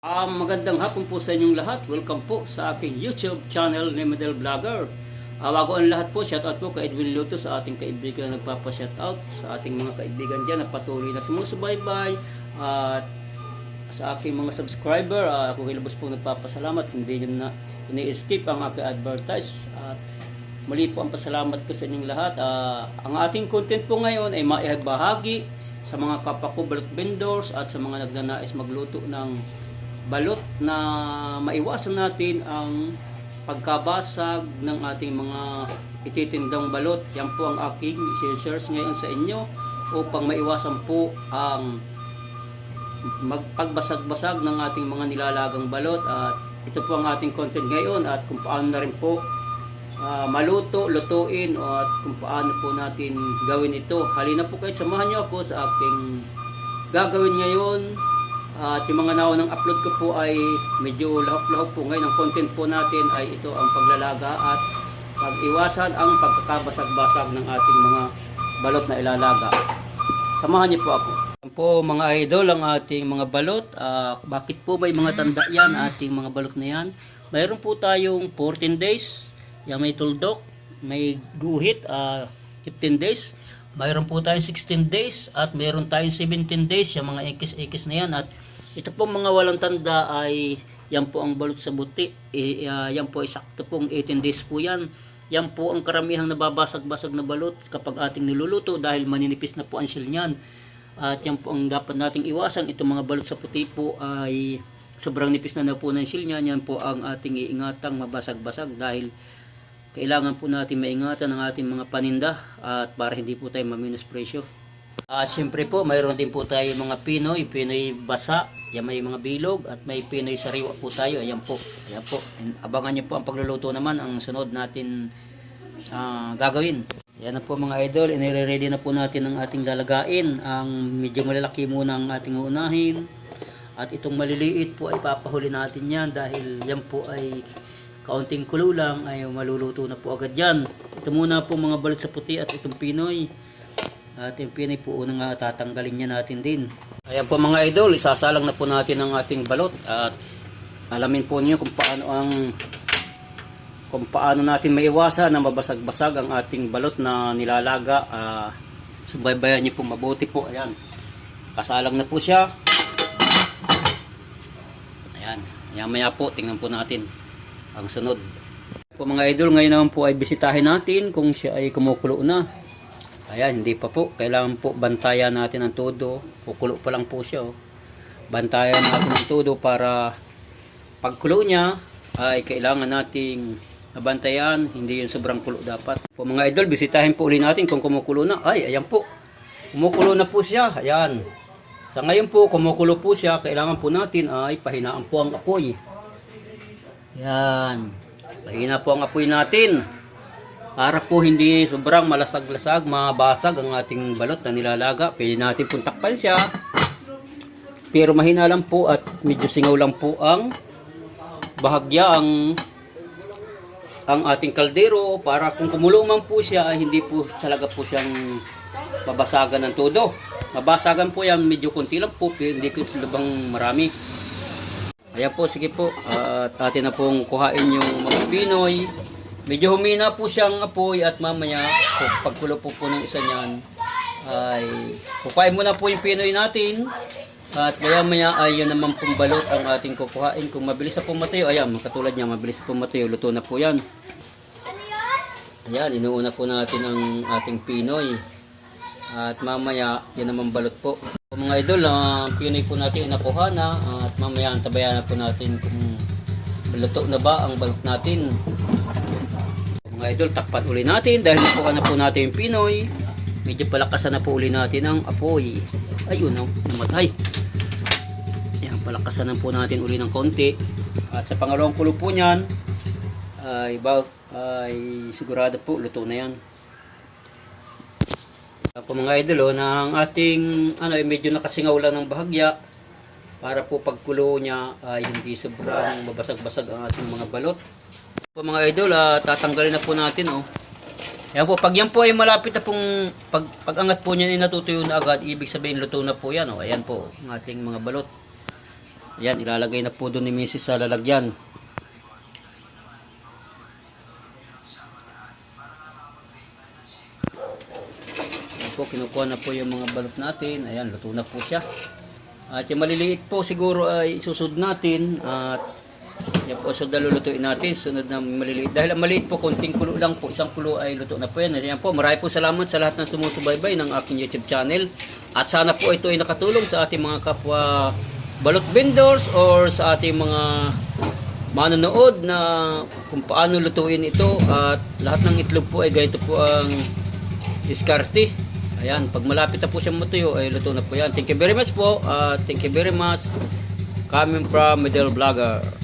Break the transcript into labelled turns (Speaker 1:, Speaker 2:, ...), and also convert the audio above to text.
Speaker 1: Ah, magandang hapon po sa inyong lahat. Welcome po sa aking YouTube channel ni Medel Vlogger. Ah, bago ang lahat po, shoutout po kay Edwin Luto sa ating kaibigan na nagpapa-shoutout sa ating mga kaibigan dyan na patuloy na sumusubaybay at sa aking mga subscriber, ah, ako kilabos po nagpapasalamat. Hindi nyo na ini-skip ang aking advertise. At muli po ang pasalamat ko sa inyong lahat. Ah, ang ating content po ngayon ay maibahagi sa mga kapwa ko balot vendors at sa mga nagnanais magluto ng balot na maiwasan natin ang pagkabasag ng ating mga ititindang balot. Yan po ang aking shares ngayon sa inyo upang maiwasan po ang magpagbasag-basag ng ating mga nilalagang balot at ito po ang ating content ngayon at kung paano na rin po ah, maluto, lutuin at kung paano po natin gawin ito. Halina po kayo, samahan niyo ako sa aking gagawin ngayon at yung mga naunang upload ko po ay medyo lahok-lahok po ngayon. Ang content po natin ay ito ang paglalaga at pag-iwasan ang pagkakabasag-basag ng ating mga balot na ilalaga. Samahan niyo po ako. Yan po mga idol ang ating mga balot. Ah, bakit po may mga tanda yan ating mga balot na yan? Mayroon po tayong 14 days. Yan may tuldok, may guhit, ah, 15 days. Mayroon po tayong 16 days at mayroon tayong 17 days, yung mga ikis-ikis na yan. At ito po mga walang tanda ay yan po ang balot sa buti. Eh, ah, yan po ay sakto pong 18 days po yan. Yan po ang karamihang nababasag-basag na balot kapag ating niluluto dahil maninipis na po ang shell niyan. At yan po ang dapat nating iwasan. Itong mga balot sa puti po ay sobrang nipis na na po ng shell niyan. Yan po ang ating iingatang mabasag-basag dahil kailangan po natin maingatan ang ating mga paninda at para hindi po tayo maminus presyo. At siyempre po, mayroon din po tayo mga Pinoy, Pinoy basa, yan may mga bilog at may Pinoy sariwa po tayo. Ayan po, ayan po. And Abangan niyo po ang pagluluto naman ang sunod natin ah, gagawin. Yan na po mga idol, inire-ready na po natin ang ating lalagain. Ang medyo malalaki muna ang ating unahin. At itong maliliit po ay papahuli natin yan dahil yan po ay kaunting kulo lang ay maluluto na po agad yan. Ito muna po mga balot sa puti at itong Pinoy. At yung Pinoy po unang tatanggalin niya natin din. Ayan po mga idol, isasalang na po natin ang ating balot at alamin po niyo kung paano ang kung paano natin maiwasan na mabasag-basag ang ating balot na nilalaga. Ah, subaybayan niyo po mabuti po. Ayan. Kasalang na po siya. Ayan. Maya-maya po, tingnan po natin ang sunod. Po mga idol, ngayon naman po ay bisitahin natin kung siya ay kumukulo na. Ayan, hindi pa po. Kailangan po bantayan natin ang todo. Kukulo pa lang po siya. Oh. Bantayan natin ang todo para pagkulo niya ay kailangan nating nabantayan. Hindi yung sobrang kulo dapat. Po mga idol, bisitahin po uli natin kung kumukulo na. Ay, ayan po. Kumukulo na po siya. Ayan. Sa ngayon po, kumukulo po siya. Kailangan po natin ay pahinaan po ang apoy. Yan. Mahina po ang apoy natin. Para po hindi sobrang malasag-lasag, mabasag ang ating balot na nilalaga. Pwede natin pong takpan siya. Pero mahina lang po at medyo singaw lang po ang bahagya ang ang ating kaldero para kung kumulo man po siya ay hindi po talaga po siyang mabasagan ng todo. Mabasagan po yan medyo konti lang po, hindi ko lubang marami. Ayan po, sige po. At atin na pong kuhain yung mga Pinoy. Medyo humina po siyang apoy at mamaya, pag- pagkulo po po ng isa niyan, ay kukain muna po yung Pinoy natin. At maya maya ay yun naman pong balot ang ating kukuhain. Kung mabilis na pumatayo, ayan, katulad niya, mabilis na pumatayo, luto na po yan. Ayan, inuuna po natin ang ating Pinoy. At mamaya, yan naman balot po. Mga idol, ang Pinoy po natin nakuha na. At mamaya, antabayan na po natin kung luto na ba ang balot natin. Mga idol, takpan uli natin dahil nakuha na po natin yung Pinoy. Medyo palakasan na po uli natin ang apoy. Ayun, ang namatay. Ayan, palakasan na po natin uli ng konti. At sa pangalawang kulo po niyan, ay, ba, ay sigurado po luto na yan. Ako mga idol, oh, ang ating ano, ay medyo nakasingaw lang ng bahagya para po pagkulo niya ay hindi sobrang mabasag-basag ang ating mga balot. Po mga idol, ah, tatanggalin na po natin oh. Yan po, pag yan po ay malapit na pong pag, pag-angat po niyan ay natutuyo na agad, ibig sabihin luto na po yan oh. Ayan po, ang ating mga balot. Ayan, ilalagay na po doon ni Mrs. sa lalagyan. Po, kinukuha na po yung mga balot natin. Ayan, luto na po siya. At yung maliliit po siguro ay isusod natin. At yan po, sunod na lulutuin natin. Sunod na maliliit. Dahil ang maliit po, konting kulo lang po. Isang kulo ay luto na po yan. Ayan po, marami po salamat sa lahat ng sumusubaybay ng aking YouTube channel. At sana po ito ay nakatulong sa ating mga kapwa balot vendors or sa ating mga manonood na kung paano lutuin ito at lahat ng itlog po ay ganito po ang diskarte. Ayan, pag malapit na po siyang matuyo ay luto na po yan. Thank you very much po. at thank you very much. Coming from Middle Vlogger.